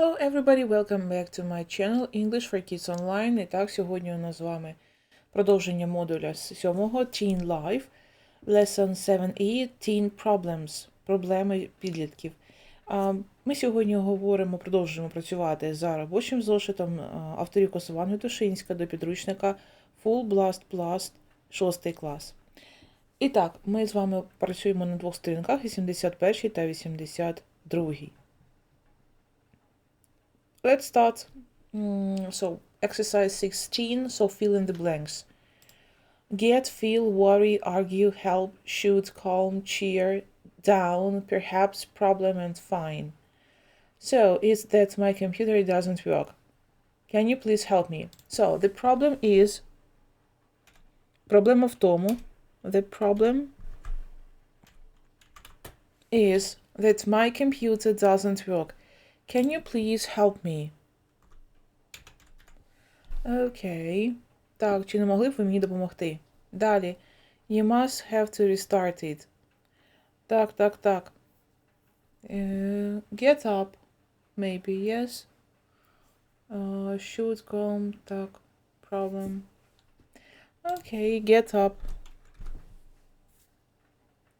Hello everybody, welcome back to my channel English for Kids Online. І так, сьогодні у нас з вами продовження модуля з 7 Teen Life, Lesson 7e Teen Problems, проблеми підлітків. Ми сьогодні говоримо, продовжуємо працювати за робочим зошитом авторів Косован Гетушинська до підручника Full Blast Plus 6 клас. І так, ми з вами працюємо на двох сторінках 81 та 82. Let's start. Mm, so, exercise 16. So, fill in the blanks. Get, feel, worry, argue, help, shoot, calm, cheer, down, perhaps, problem, and fine. So, it's that my computer doesn't work. Can you please help me? So, the problem is. Проблема в тому. The problem is that my computer doesn't work. Can you please help me? Окей. Так, чи не могли б ви мені допомогти? Далі. You must have to restart it. Так, так, так. Е, get up. Maybe, yes. Uh, should come. Так. Problem. Okay, get up.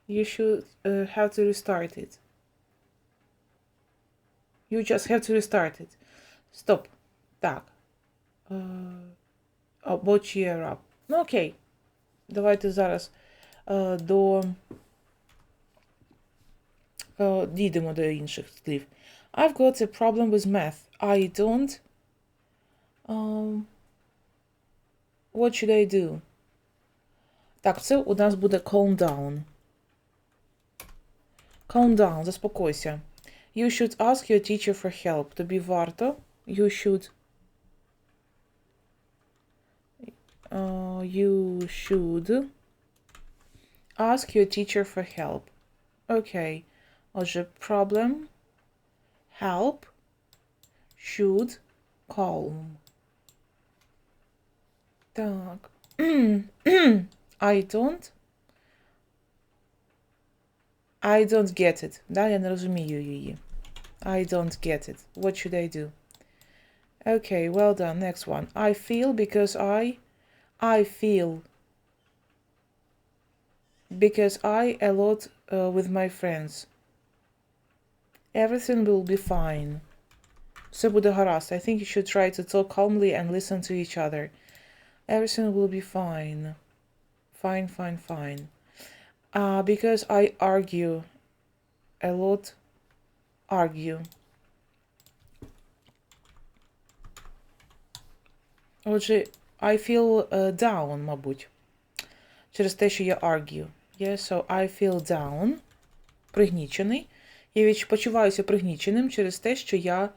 You should uh, have to restart it. You just have to restart it. Стоп. Так. Е, Або cheer up. Ну, окей. Давайте зараз е, до. е, Дійдемо до інших слів. I've got a problem with math. I don't. Um, what should I do? Так, це у нас буде calm down. Calm down, заспокойся. You should ask your teacher for help. Тобі варто. You should. Uh, you should ask your teacher for help. Окей. Отже, problem. Help. Should. Calm. Так. I don't. I don't get it. Да, я не розумію її. I don't get it. What should I do? Okay, well done. Next one. I feel because I I feel because I a lot uh, with my friends. Everything will be fine. Все буде гаразд. I think you should try to talk calmly and listen to each other. Everything will be fine. Fine, fine, fine. Uh, because I argue a lot. Argue. Отже, I feel uh, down, мабуть. Через те, що я argue. Yeah, so I feel down. Пригнічений. Я почуваюся пригніченим через те, що я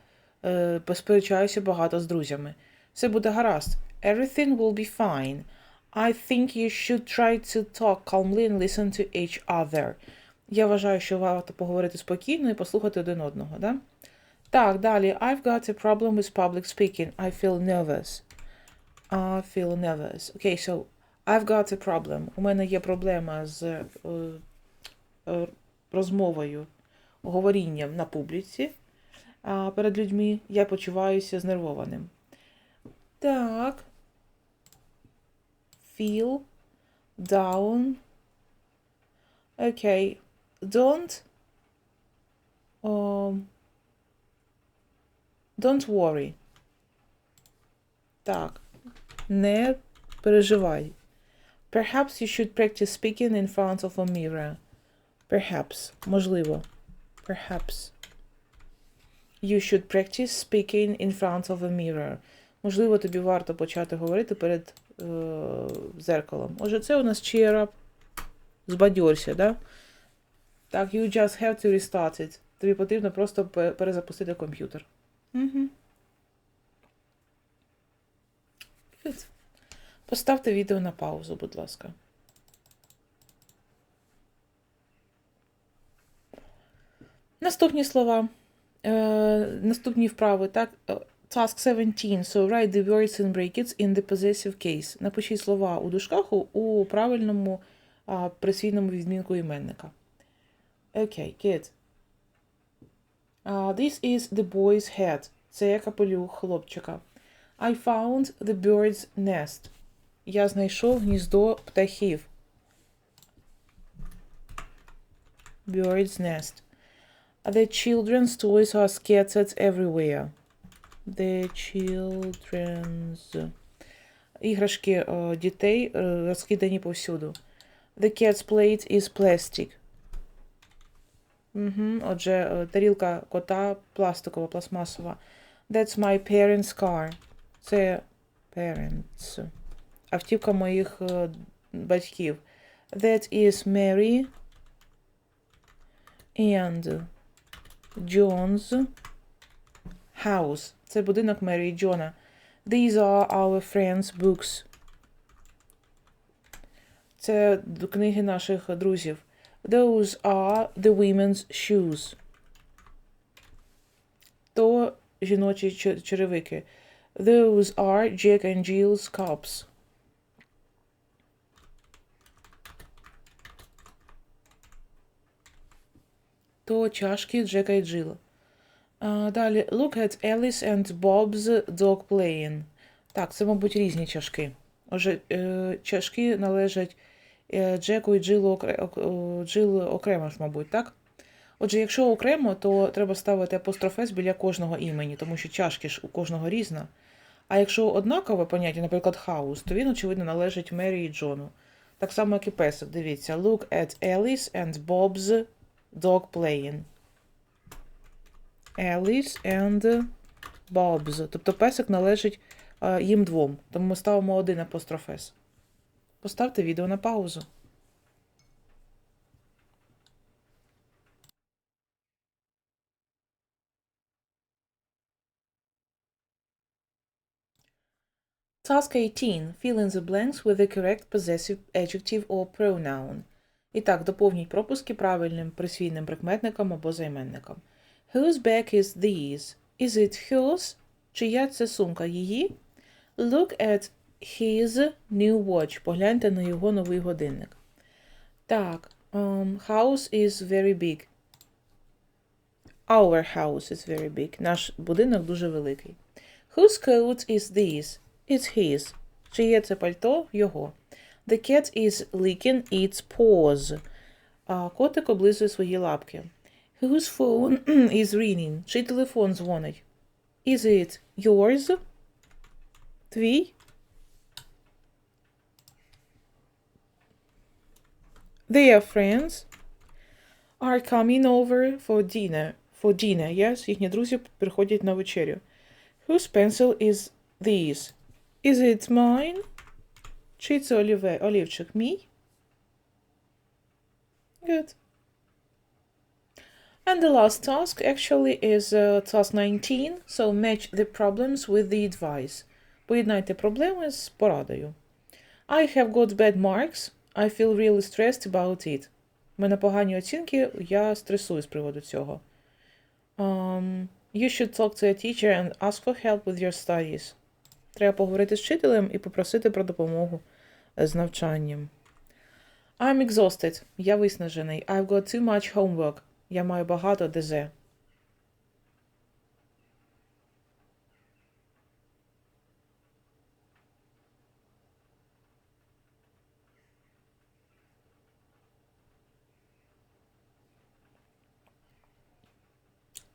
е, посперечаюся багато з друзями. Все буде гаразд. Everything will be fine. I think you should try to talk calmly and listen to each other. Я вважаю, що варто поговорити спокійно і послухати один одного, да? Так, далі. I've got a problem with public speaking. I feel nervous. I feel nervous. Okay, so I've got a problem. У мене є проблема з е, е, розмовою, говорінням на публіці перед людьми. Я почуваюся знервованим. Так. Feel down. Okay. Don't. Um, don't worry. Так. Не переживай. Perhaps you should practice speaking in front of a mirror. Perhaps. Можливо. Perhaps. You should practice speaking in front of a mirror. Можливо, тобі варто почати говорити перед е, зеркалом. Отже, це у нас cheer up. Збадьорся, да? Так, you just have to restart it. Тобі потрібно просто перезапустити комп'ютер. Угу. Поставте відео на паузу, будь ласка. Наступні слова. Е, наступні вправи, так? Е, Task 17. So write the words in brackets in the possessive case. Напишіть слова у дужках у, правильному а, присвійному відмінку іменника. Окей, good. Uh, this is the boy's hat. Це капелюх хлопчика. I found the bird's nest. Я знайшов гніздо птахів. Bird's nest. The children's toys are scattered everywhere. The children's іграшки е, дітей е, розкидані повсюду. The cat's plate is plastic. Угу, отже, е, тарілка кота пластикова, пластмасова. That's my parents' car. Це parents. Автівка моїх батьків. That is Mary and John's house. Це будинок Мері і Джона. These are our friends' books. Це книги наших друзів. Those are the women's shoes. То жіночі черевики. Those are Jack and Jill's cups. То чашки Джека і Джилла. Далі. Look at Alice and Bob's dog playing. Так, це, мабуть, різні чашки. Отже, е, чашки належать е, Джеку і Джилу, окре- Джилу окремо ж, мабуть, так? Отже, якщо окремо, то треба ставити апострофес біля кожного імені, тому що чашки ж у кожного різна. А якщо однакове поняття, наприклад, хаус, то він, очевидно, належить Мері і Джону. Так само, як і песик. Дивіться. Look at Alice and Bob's dog playing. Alice and Bob's. Тобто песик належить е, їм двом. Тому ми ставимо один апострофес. Поставте відео на паузу. Task 18. Fill in the blanks with the correct possessive adjective or pronoun. І так, доповніть пропуски правильним присвійним прикметником або займенником. Whose bag is this? Is it hers? Чия це сумка її? Look at his new watch. Погляньте на його новий годинник. Так, um, house is very big. Our house is very big. Наш будинок дуже великий. Whose coat is this? It's his. Чиє це пальто? Його. The cat is licking its paws. Котик облизує свої лапки. Whose phone is ringing? Чий телефон дзвонить? Is it yours? Твій? Their friends are coming over for dinner. For dinner, yes? Їхні друзі приходять на вечерю. Whose pencil is this? Is it mine? Чи це оліве, олівчик мій? Good. And the last task actually is uh, task 19, so match the problems with the advice. Поєднайте проблеми з порадою. I have got bad marks. I feel really stressed about it. У мене погані оцінки, я стресую з приводу цього. Um, you should talk to a teacher and ask for help with your studies. Треба поговорити з вчителем і попросити про допомогу з навчанням. I'm exhausted. Я виснажений. I've got too much homework. Я маю багато ДЗ.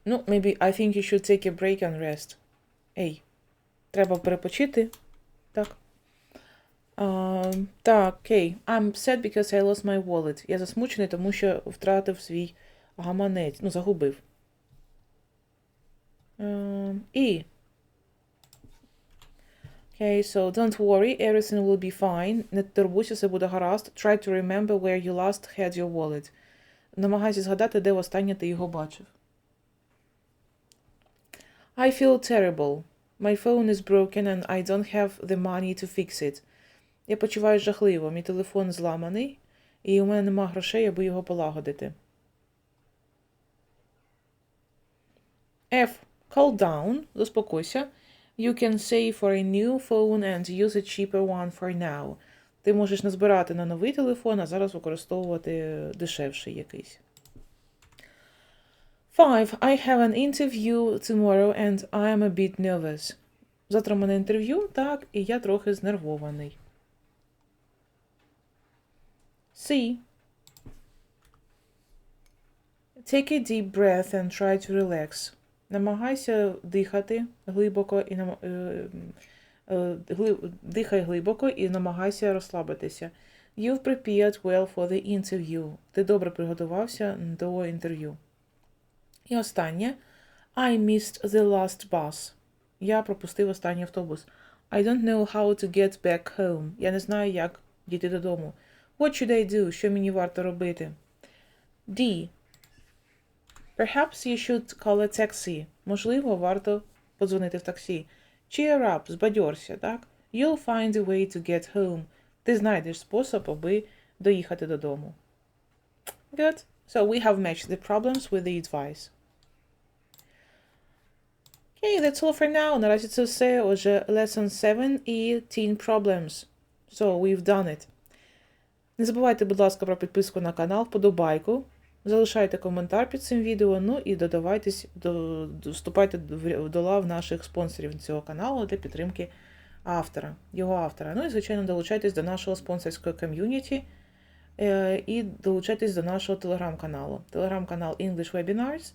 Ну, maybe I think you should take a break and rest. Ей, треба перепочити. Так. Uh, так, окей. I'm sad because I lost my wallet. Я засмучений, тому що втратив свій гаманець. Ну, загубив. Um, і. Okay, so don't worry, everything will be fine. Не турбуйся, все буде гаразд. Try to remember where you last had your wallet. Намагайся згадати, де востаннє ти його бачив. I feel terrible. My phone is broken and I don't have the money to fix it. Я почуваю жахливо. Мій телефон зламаний, і у мене нема грошей, аби його полагодити. F. Calm down. Заспокойся. You can save for a new phone and use a cheaper one for now. Ти можеш назбирати на новий телефон, а зараз використовувати дешевший якийсь. Five. I have an interview tomorrow and I am a bit nervous. Завтра в мене інтерв'ю, так, і я трохи знервований. C. Take a deep breath and try to relax. Намагайся дихати глибоко і е, е, гли... дихай глибоко і намагайся розслабитися. You've prepared well for the interview. Ти добре приготувався до інтерв'ю. І останнє. I missed the last bus. Я пропустив останній автобус. I don't know how to get back home. Я не знаю, як дійти додому. What should I do? Що мені варто робити? D. Perhaps you should call a taxi. Можливо, варто подзвонити в таксі. Cheer up, збадьорся, так? You'll find a way to get home. Ти знайдеш спосіб, аби доїхати додому. Good. So we have matched the problems with the advice. Okay, that's all for now. Наразі це все. Отже, lesson 7 і teen problems. So, we've done it. Не забувайте, будь ласка, про підписку на канал, вподобайку. Залишайте коментар під цим відео, ну і додавайтесь, до, вступайте до, лав наших спонсорів цього каналу для підтримки автора, його автора. Ну і, звичайно, долучайтесь до нашого спонсорського ком'юніті е, і долучайтесь до нашого телеграм-каналу. Телеграм-канал English Webinars,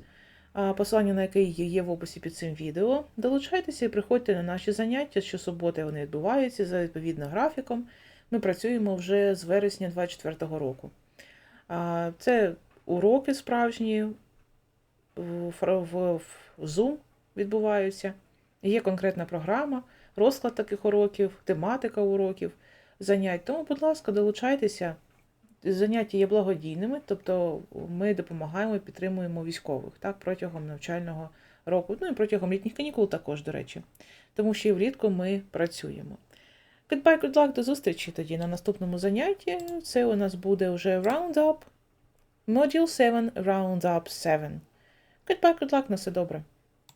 посилання на який є в описі під цим відео. Долучайтеся і приходьте на наші заняття. Щосуботи вони відбуваються за відповідним графіком. Ми працюємо вже з вересня 2024 року. Це уроки справжні в, Zoom відбуваються. Є конкретна програма, розклад таких уроків, тематика уроків, занять. Тому, будь ласка, долучайтеся. Заняття є благодійними, тобто ми допомагаємо і підтримуємо військових так, протягом навчального року, ну і протягом літніх канікул також, до речі. Тому що і влітку ми працюємо. Goodbye, good luck, до зустрічі тоді на наступному занятті. Це у нас буде вже Roundup. Module 7, Roundup 7. Goodbye, good luck, на все добре.